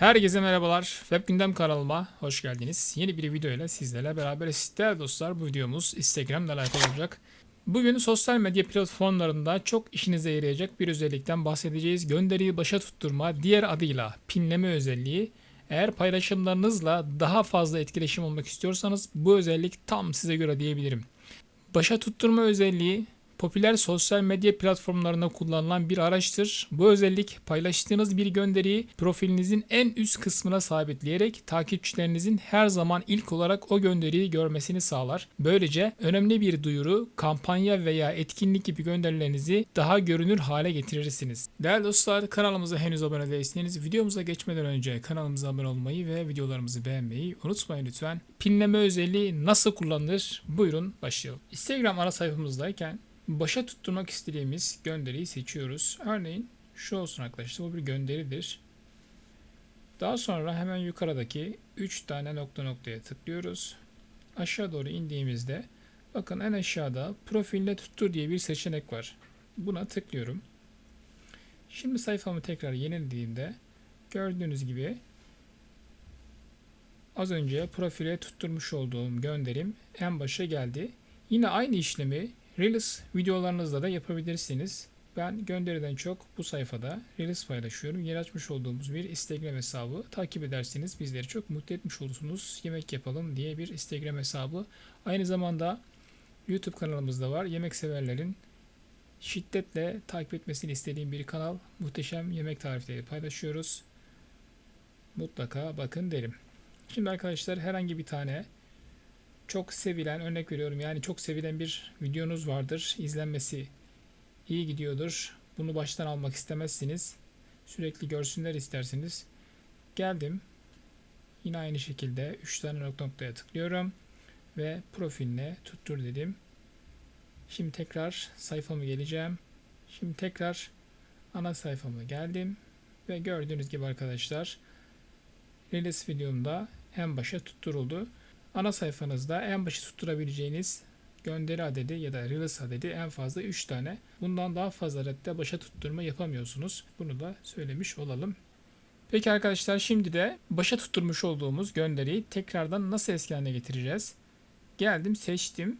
Herkese merhabalar. Web Gündem kanalıma hoş geldiniz. Yeni bir video ile sizlerle beraberiz. Değerli dostlar bu videomuz Instagram'la alakalı olacak. Bugün sosyal medya platformlarında çok işinize yarayacak bir özellikten bahsedeceğiz. Gönderiyi başa tutturma, diğer adıyla pinleme özelliği. Eğer paylaşımlarınızla daha fazla etkileşim olmak istiyorsanız bu özellik tam size göre diyebilirim. Başa tutturma özelliği popüler sosyal medya platformlarında kullanılan bir araçtır. Bu özellik paylaştığınız bir gönderiyi profilinizin en üst kısmına sabitleyerek takipçilerinizin her zaman ilk olarak o gönderiyi görmesini sağlar. Böylece önemli bir duyuru, kampanya veya etkinlik gibi gönderilerinizi daha görünür hale getirirsiniz. Değerli dostlar kanalımıza henüz abone değilseniz videomuza geçmeden önce kanalımıza abone olmayı ve videolarımızı beğenmeyi unutmayın lütfen. Pinleme özelliği nasıl kullanılır? Buyurun başlayalım. Instagram ana sayfamızdayken başa tutturmak istediğimiz gönderiyi seçiyoruz. Örneğin şu olsun arkadaşlar bu bir gönderidir. Daha sonra hemen yukarıdaki 3 tane nokta noktaya tıklıyoruz. Aşağı doğru indiğimizde bakın en aşağıda profiline tuttur diye bir seçenek var. Buna tıklıyorum. Şimdi sayfamı tekrar yenilediğimde gördüğünüz gibi az önce profile tutturmuş olduğum gönderim en başa geldi. Yine aynı işlemi Reels videolarınızda da yapabilirsiniz. Ben gönderiden çok bu sayfada Reels paylaşıyorum. Yeni açmış olduğumuz bir Instagram hesabı takip ederseniz bizleri çok mutlu etmiş olursunuz. Yemek yapalım diye bir Instagram hesabı. Aynı zamanda YouTube kanalımızda var. Yemek severlerin şiddetle takip etmesini istediğim bir kanal. Muhteşem yemek tarifleri paylaşıyoruz. Mutlaka bakın derim. Şimdi arkadaşlar herhangi bir tane çok sevilen örnek veriyorum yani çok sevilen bir videonuz vardır. İzlenmesi iyi gidiyordur. Bunu baştan almak istemezsiniz. Sürekli görsünler isterseniz. Geldim. Yine aynı şekilde 3 tane nokta noktaya tıklıyorum. Ve profiline tuttur dedim. Şimdi tekrar sayfamı geleceğim. Şimdi tekrar ana sayfama geldim. Ve gördüğünüz gibi arkadaşlar Reels videomda en başa tutturuldu. Ana sayfanızda en başı tutturabileceğiniz gönderi adedi ya da Reels adedi en fazla 3 tane. Bundan daha fazla adette başa tutturma yapamıyorsunuz. Bunu da söylemiş olalım. Peki arkadaşlar şimdi de başa tutturmuş olduğumuz gönderiyi tekrardan nasıl eski getireceğiz? Geldim seçtim.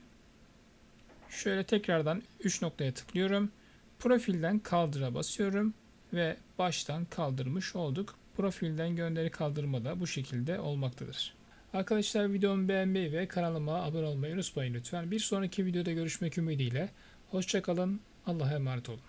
Şöyle tekrardan 3 noktaya tıklıyorum. Profilden kaldıra basıyorum ve baştan kaldırmış olduk. Profilden gönderi kaldırma da bu şekilde olmaktadır. Arkadaşlar videomu beğenmeyi ve kanalıma abone olmayı unutmayın lütfen. Bir sonraki videoda görüşmek ümidiyle. Hoşçakalın. Allah'a emanet olun.